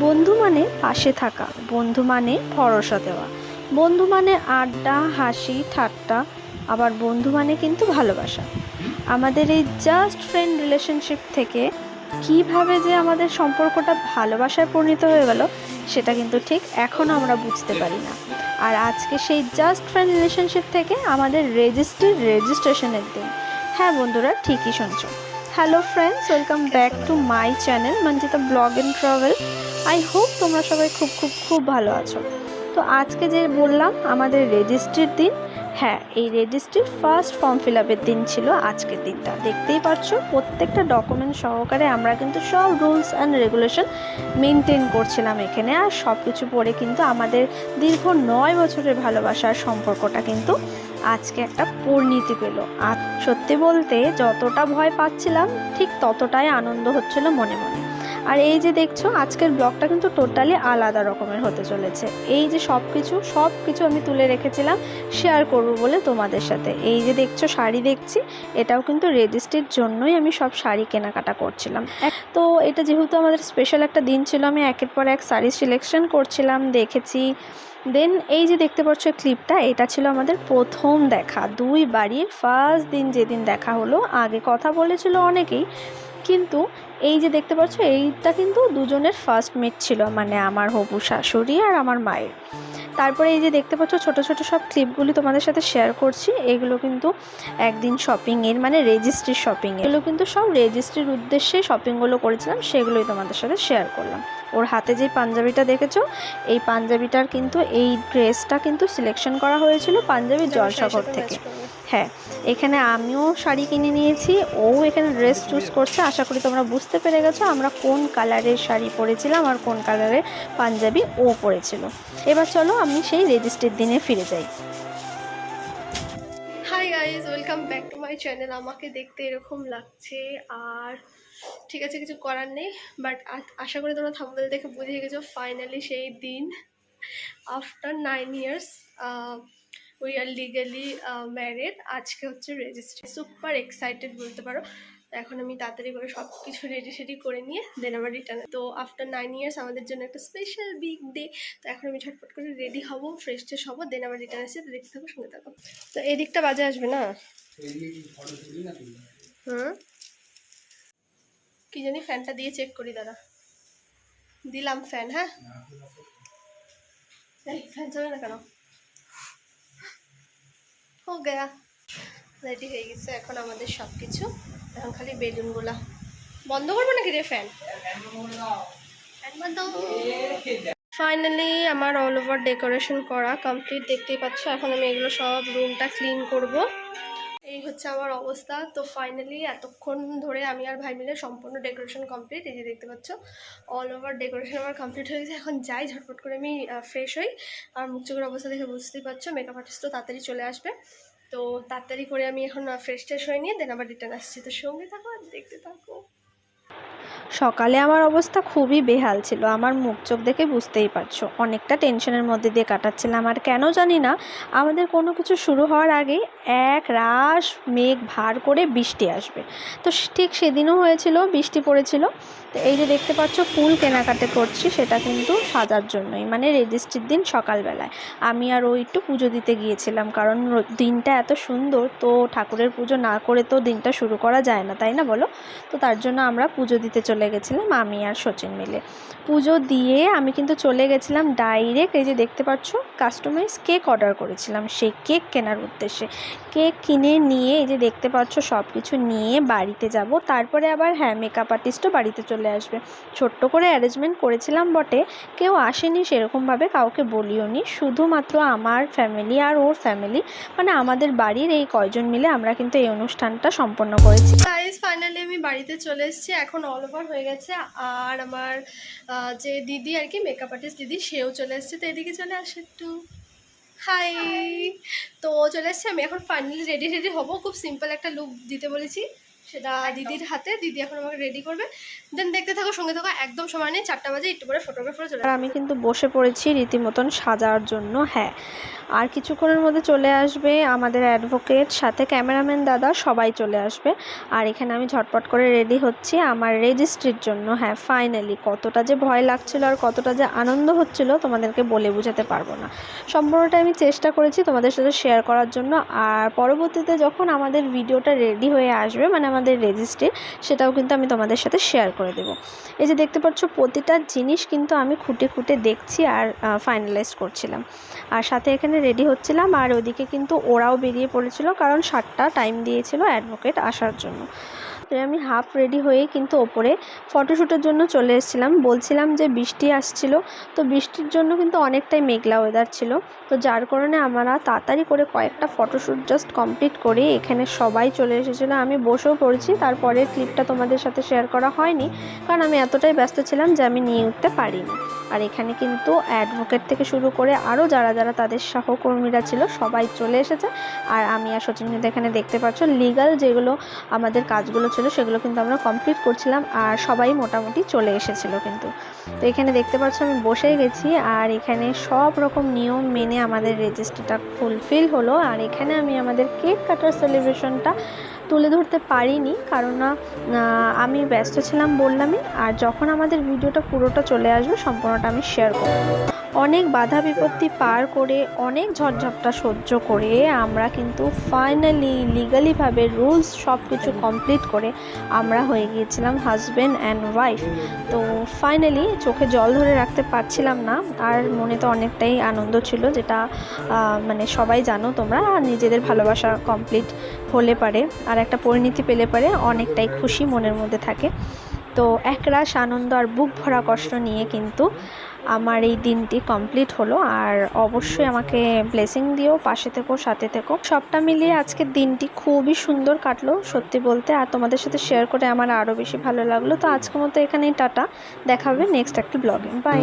বন্ধু মানে পাশে থাকা, বন্ধু মানে ভরসা দেওয়া। বন্ধু মানে আড্ডা, হাসি, ঠাট্টা, আবার বন্ধু মানে কিন্তু ভালোবাসা। আমাদের এই জাস্ট ফ্রেন্ড রিলেশনশিপ থেকে কীভাবে যে আমাদের সম্পর্কটা ভালোবাসায় পরিণত হয়ে গেল, সেটা কিন্তু ঠিক এখনও আমরা বুঝতে পারি না। আর আজকে সেই জাস্ট ফ্রেন্ড রিলেশনশিপ থেকে আমাদের রেজিস্ট্রির রেজিস্ট্রেশনের দিন হ্যাঁ বন্ধুরা, ঠিকই শুনছো। Hello friends welcome back to my channel Manjita blog and travel I hope তোমরা সবাই খুব খুব খুব ভালো আছো। তো আজকে যে বললাম, আমাদের রেজিস্ট্রির দিন হ্যাঁ এই রেজিস্ট্রির ফার্স্ট ফর্ম ফিল আপের দিন ছিল আজকের দিনটা। দেখতেই পাচ্ছ, প্রত্যেকটা ডকুমেন্ট সহকারে আমরা কিন্তু সব রুলস অ্যান্ড রেগুলেশন মেনটেন করছিলাম এখানে। আর সব কিছু পরে কিন্তু আমাদের দীর্ঘ নয় বছরের ভালোবাসার সম্পর্কটা কিন্তু আজকে একটা পরিণতি পেল। আর সত্যি বলতে যতটা ভয় পাচ্ছিলাম, ঠিক ততটাই আনন্দ হচ্ছিল মনে মনে। আর এই যে দেখছ, আজকের ব্লগটা কিন্তু টোটালি আলাদা রকমের হতে চলেছে। এই যে সব কিছু সব কিছু আমি তুলে রেখেছিলাম শেয়ার করব বলে তোমাদের সাথে। এই যে দেখছ, শাড়ি দেখছি, এটাও কিন্তু রেজিস্ট্রির জন্যই আমি সব শাড়ি কেনাকাটা করছিলাম। তো এটা যেহেতু আমাদের স্পেশাল একটা দিন ছিল, আমি একের পর এক শাড়ি সিলেকশন করছিলাম, দেখেছি। দেন এই যে দেখতে পাচ্ছ ক্লিপটা এটা ছিল আমাদের প্রথম দেখা দুই বাড়ির ফার্স্ট দিন যেদিন দেখা হলো, আগে কথা বলেছিল অনেকেই কিন্তু এই যে দেখতে পাচ্ছ এইটা কিন্তু দুজনের ফার্স্ট মিট ছিল মানে আমার হবু শাশুড়ি আর আমার মায়ের। তারপরে এই যে দেখতে পাচ্ছ ছোট ছোট সব ক্লিপগুলি তোমাদের সাথে শেয়ার করছি এগুলো কিন্তু একদিন শপিংয়ের মানে রেজিস্ট্রির শপিং এগুলো কিন্তু সব রেজিস্ট্রির উদ্দেশ্যে শপিংগুলো করেছিলাম সেগুলোই তোমাদের সাথে শেয়ার করলাম। ওর হাতে যে পাঞ্জাবিটা দেখেছ এই পাঞ্জাবিটার কিন্তু এই ড্রেসটা কিন্তু সিলেকশন করা হয়েছিল পাঞ্জাবি জলসাগর থেকে। হ্যাঁ এখানে আমিও শাড়ি কিনে নিয়েছি, ও এখানে ড্রেস চুজ করছে। আশা করি তোমরা বুঝতে পেরে গেছো আমরা কোন কালারের শাড়ি পরেছিলাম আর কোন কালারের পাঞ্জাবি ও পরেছিল। এবার চলো আমি সেই রেজিস্ট্রির দিনে ফিরে যাই। Hi guys welcome back to my channel আমাকে দেখতে এরকম লাগছে আর ঠিক আছে, কিছু করার নেই। বাট আশা করি তোমরা থাম্বেল দেখে বুঝে গেছো ফাইনালি সেই দিন after nine years we are legally married আজকে হচ্ছে রেজিস্ট্রি সুপার এক্সাইটেড বলতে পারো। তো এখন আমি তাড়াতাড়ি করে সব কিছু রেডি সেডি করে নিয়ে দেন আবার রিটার্ন তো আফটার নাইন ইয়ার্স আমাদের জন্য একটা স্পেশাল বিগ ডে তো এখন আমি ঝটপট করে রেডি হব ফ্রেশ ট্রেশ হব দেন আবার রিটার্ন আসছে দেখতে থাকো শুনে থাকো। তো এদিকটা বাজে আসবে না? হুম? কি জানি ফ্যানটা দিয়ে চেক করি দাদা দিলাম ফ্যান হ্যাঁ? ফ্যান চলে না কেন? হো গয়া। রেডি হয়ে গেছে এখন আমাদের সব কিছু এখন খালি বেলুনগুলা। বন্ধ করব নাকি রে ফ্যান ফাইনালি আমার অল ওভার ডেকোরেশন করা কমপ্লিট দেখতেই পাচ্ছ। এখন আমি এগুলো সব রুমটা ক্লিন করব। এই হচ্ছে আমার অবস্থা। তো ফাইনালি এতক্ষণ ধরে আমি আর ভাই মিলে সম্পূর্ণ ডেকোরেশন কমপ্লিট এই যে দেখতে পাচ্ছ অল ওভার ডেকোরেশন আমার কমপ্লিট হয়ে গেছে। এখন যাই, ঝটপট করে আমি ফ্রেশ হই। আর মুখ চোখের অবস্থা দেখে বুঝতেই পারছ মেকআপ আর্টিস্ট তো তাড়াতাড়ি চলে আসবে। তো তাড়াতাড়ি করে আমি এখন ফ্রেশ ট্রেশ হয়ে নিয়ে দেন আবার রিটার্ন আসছি। তো সঙ্গে থাকো আর দেখতে থাকো। সকালে আমার অবস্থা খুবই বেহাল ছিল। আমার মুখ চোখ দেখে বুঝতেই পারছ। অনেকটা টেনশনের মধ্যে দিয়ে কাটাচ্ছিলাম। আর কেন জানি না, আমাদের কোনো কিছু শুরু হওয়ার আগে এক রাশ মেঘ ভার করে বৃষ্টি আসবে। তো ঠিক সেদিনও হয়েছিল, বৃষ্টি পড়েছিল। তো এই যে দেখতে পাচ্ছ, ফুল কেনাকাটা করছি, সেটা কিন্তু সাজার জন্যই। মানে রেজিস্ট্রির দিন সকালবেলায়। আমি আর ওই একটু পুজো দিতে গিয়েছিলাম, কারণ দিনটা এত সুন্দর, তো ঠাকুরের পুজো না করে তো দিনটা শুরু করা যায় না, তাই না বলো? তো তার জন্য আমরা পুজো দিতে চলে গেছিলাম, আমি আর সচিন মিলে। পুজো দিয়ে আমি কিন্তু চলে গেছিলাম ডাইরেক্ট এই যে দেখতে পাচ্ছ কাস্টমাইজ কেক অর্ডার করেছিলাম, সেই কেক কেনার উদ্দেশ্যে। কেক কিনে নিয়ে এই যে দেখতে পাচ্ছ সব কিছু নিয়ে বাড়িতে যাব। তারপরে আবার হ্যাঁ মেকআপ আর্টিস্টও বাড়িতে চলে আসবে। ছোট্ট করে অ্যারেঞ্জমেন্ট করেছিলাম বটে, কেউ আসেনি সেরকমভাবে কাউকে বলিও নি। শুধুমাত্র আমার ফ্যামিলি আর ওর ফ্যামিলি মানে আমাদের বাড়ির এই কয়জন মিলে আমরা কিন্তু এই অনুষ্ঠানটা সম্পন্ন করেছি। গাইজ ফাইনালি আমি বাড়িতে চলে এসেছি। এখন অল ওভার হয়ে গেছে। আর আমার যে দিদি আর কি মেকআপ আর্টিস্ট দিদি, সেও চলে এসেছে। তো এদিকে চলে আসে একটু। হাই তো চলে এসছে আমি এখন ফাইনালি রেডি রেডি হব। খুব সিম্পল একটা লুক দিতে বলেছি। সেটা দিদির হাতে, দিদি এখন আমাকে রেডি করবে। দেন দেখতে থাকো, সঙ্গে থাকো, একদম সময় নেই, চারটা বাজে, একটু পরে ফটোগ্রাফার চলে আমি কিন্তু বসে পড়েছি রীতিমতন সাজার জন্য হ্যাঁ। আর কিছুক্ষণের মধ্যে চলে আসবে আমাদের অ্যাডভোকেট সাথে ক্যামেরাম্যান দাদা, সবাই চলে আসবে। আর এখানে আমি ঝটপট করে রেডি হচ্ছি আমার রেজিস্ট্রির জন্য হ্যাঁ ফাইনালি কতটা যে ভয় লাগছিল আর কতটা যে আনন্দ হচ্ছিল, তোমাদেরকে বলে বোঝাতে পারব না। সম্পূর্ণটা আমি চেষ্টা করেছি তোমাদের সাথে শেয়ার করার জন্য। আর পরবর্তীতে যখন আমাদের ভিডিওটা রেডি হয়ে আসবে মানে আমাদের রেজিস্ট্রি সেটাও কিন্তু আমি তোমাদের সাথে শেয়ার করে দেব। এই যে দেখতে পাচ্ছ, প্রতিটা জিনিস কিন্তু আমি খুঁটে খুঁটে দেখছি আর ফাইনালাইজ করছিলাম। আর সাথে এখানে রেডি হচ্ছিলাম, আর ওদিকে কিন্তু ওরাও বেরিয়ে পড়েছিল, কারণ সাতটা টাইম দিয়েছিল অ্যাডভোকেট আসার জন্য। আমি হাফ রেডি হয়ে কিন্তু ওপরে ফটোশ্যুটের জন্য চলে এসেছিলাম। বলছিলাম যে বৃষ্টি আসছিল, তো বৃষ্টির জন্য কিন্তু অনেকটাই মেঘলা ওয়েদার ছিল। তো যার কারণে আমরা তাড়াতাড়ি করে কয়েকটা ফটোশ্যুট জাস্ট কমপ্লিট করে এখানে সবাই চলে এসেছিল। আমি বসেও পড়েছি তারপরে ক্লিপটা তোমাদের সাথে শেয়ার করা হয়নি, কারণ আমি এতটাই ব্যস্ত ছিলাম যে আমি নিয়ে উঠতে পারিনি। আর এখানে কিন্তু অ্যাডভোকেট থেকে শুরু করে আরও যারা যারা তাদের সহকর্মীরা ছিল, সবাই চলে এসেছে। আর আমি আর সচিন কিন্তু এখানে দেখতে পাচ্ছ লিগাল যেগুলো আমাদের কাজগুলো ছিল, সেগুলো কিন্তু আমরা কমপ্লিট করছিলাম আর সবাই মোটামুটি চলে এসেছিল কিন্তু। তো এখানে দেখতে পাচ্ছ, আমি বসে গেছি আর এখানে সব রকম নিয়ম মেনে আমাদের রেজিস্ট্রিটা ফুলফিল হলো। আর এখানে আমি আমাদের কেক কাটার সেলিব্রেশনটা তুলে ধরতে পারিনি, কারণ না আমি ব্যস্ত ছিলাম বললামই, আর যখন আমাদের ভিডিওটা পুরোটা চলে আসবে, সম্পূর্ণটা আমি শেয়ার করব। অনেক বাধা বিপত্তি পার করে, অনেক ঝড়ঝাপটা সহ্য করে, আমরা কিন্তু ফাইনালি লিগালিভাবে রুলস সব কিছু কমপ্লিট করে আমরা হয়ে গিয়েছিলাম হাজব্যান্ড অ্যান্ড ওয়াইফ তো ফাইনালি চোখে জল ধরে রাখতে পারছিলাম না, আর মনে তো অনেকটাই আনন্দ ছিল যেটা মানে সবাই জানো তোমরা, নিজেদের ভালোবাসা কমপ্লিট হলে পারে, আর একটা পরিণতি পেলে পারে, অনেকটাই খুশি মনের মধ্যে থাকে। তো একরাশ আনন্দ আর বুক ভরা কষ্ট নিয়ে কিন্তু আমার এই দিনটি কমপ্লিট হলো। আর অবশ্যই আমাকে ব্লেসিং দিও, পাশে থেকো, সাথে থেকো। সবটা মিলিয়ে আজকের দিনটি খুবই সুন্দর কাটলো, সত্যি বলতে। আর তোমাদের সাথে শেয়ার করে আমার আরও বেশি ভালো লাগল। তো আজকের মতো এখানেই টাটা। দেখাবে নেক্সট একটা ব্লগে বাই